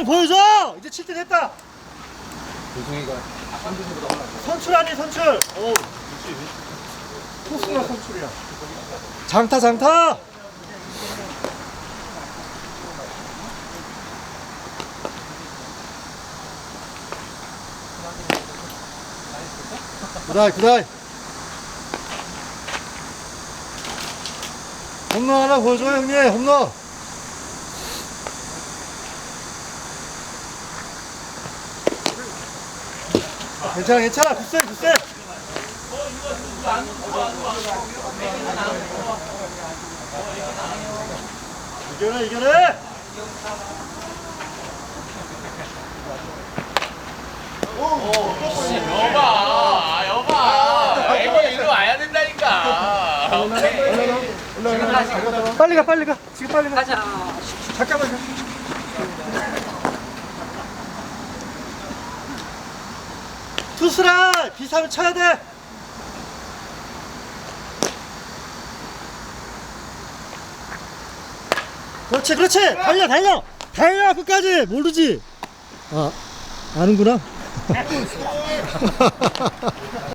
모양 보여줘! 이제 7등 했다! 조승이가 선출 아니 선출! 어우 코스가 선출이야 장타 장타! 굿아이 굿아이 홈런 하나 보여줘 형님 홈런 괜찮아 괜찮아. 굿세 굿세. 이겨내 이겨내. 여봐, 여봐. 애가 일로 와야 된다니까. 빨리 가 빨리 가. 지금 빨리 가. 가자. 잠깐만 가 투스라! 비사를 쳐야 돼! 그렇지 그렇지! 달려 달려! 달려 끝까지! 모르지? 아 아는구나